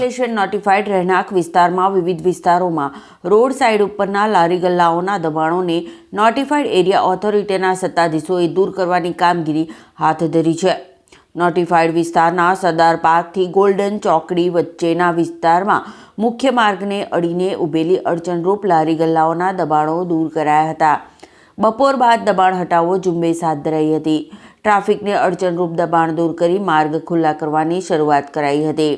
Ankleshwar notified રહેણાંક વિસ્તારમાં વિવિધ વિસ્તારોમાં રોડ સાઇડ ઉપરના લારી ગલ્લાઓના દબાણોને નોટિફાઈડ એરિયા ઓથોરિટીના સત્તાધીશોએ દૂર કરવાની કામગીરી હાથ ધરી છે. નોટિફાઈડ વિસ્તારના સરદાર પાર્કથી ગોલ્ડન ચોકડી વચ્ચેના વિસ્તારમાં મુખ્ય માર્ગને અડીને ઉભેલી અડચણરૂપ લારી ગલ્લાઓના દબાણો દૂર કરાયા હતા. બપોર બાદ દબાણ હટાવો ઝુંબેશ હાથ ધરાઈ હતી. ટ્રાફિકને અડચણરૂપ દબાણ દૂર કરી માર્ગ ખુલ્લા કરવાની શરૂઆત કરાઈ હતી.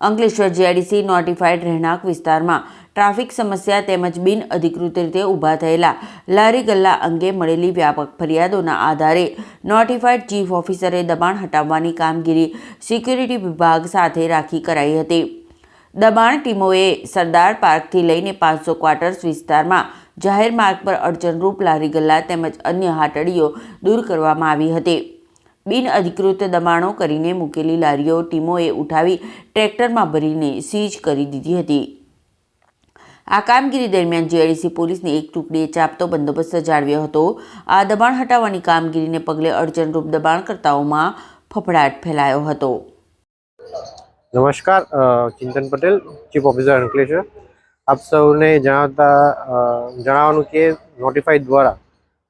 અંકલેશ્વર જીઆઈડીસી નોટિફાઈડ રહેણાંક વિસ્તારમાં ટ્રાફિક સમસ્યા તેમજ બિન અધિકૃત રીતે ઊભા થયેલા લારી ગલ્લા અંગે મળેલી વ્યાપક ફરિયાદોના આધારે નોટિફાઈડ ચીફ ઓફિસરે દબાણ હટાવવાની કામગીરી સિક્યુરિટી વિભાગ સાથે રાખી કરાઈ હતી. દબાણ ટીમોએ સરદાર પાર્કથી લઈને પાંચસો ક્વાર્ટર્સ વિસ્તારમાં જાહેર માર્ગ પર અડચણરૂપ લારી ગલ્લા તેમજ અન્ય હાટડીઓ દૂર કરવામાં આવી હતી. બિન અધિકૃત દબાણો કરીને મૂકેલી લારીઓ ટીમોએ ઉઠાવી ટ્રેક્ટરમાં ભરીને સીઝ કરી દીધી હતી. આ કામગીરી દરમિયાન જીઆઈડીસી પોલીસની એક ટુકડીએ ચાપતો બંદોબસ્ત જાળવ્યો હતો. આ દબાણ હટાવવાની કામગીરીને પગલે અડચણરૂપ દબાણકર્તાઓમાં ફફડાટ ફેલાયો હતો. નમસ્કાર ચિંતન પટેલ, ચીફ ઓફિસર અંકલેશ્વર. આપ સૌને જણાવતા જણાવવાનું કે નોટિફાઈ દ્વારા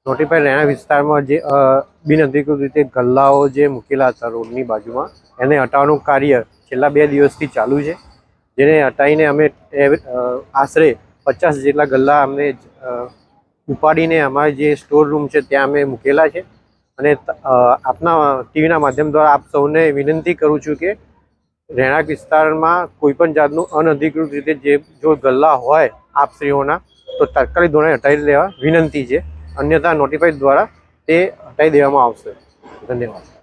નોટિફાઈડ રહેણા વિસ્તારમાં જે બિનઅધિકૃત રીતે ગલ્લાઓ જે મૂકેલા હતા રોડની બાજુમાં, એને હટાવવાનું કાર્ય છેલ્લા બે દિવસથી ચાલુ છે. જેને હટાવીને અમે આશરે પચાસ જેટલા ગલ્લા અમને ઉપાડીને અમારે જે સ્ટોર રૂમ છે ત્યાં અમે મૂકેલા છે. અને આપના ટીવીના માધ્યમ દ્વારા આપ સૌને વિનંતી કરું છું કે રહેણાંક વિસ્તારમાં કોઈપણ જાતનું અનધિકૃત રીતે જે, જો ગલ્લા હોય આપશ્રીઓના, તો તાત્કાલિક ધોરણે હટાવી લેવા વિનંતી છે. અન્યથા નોટિફાઈડ દ્વારા તે હટાવી દેવામાં આવશે. ધન્યવાદ.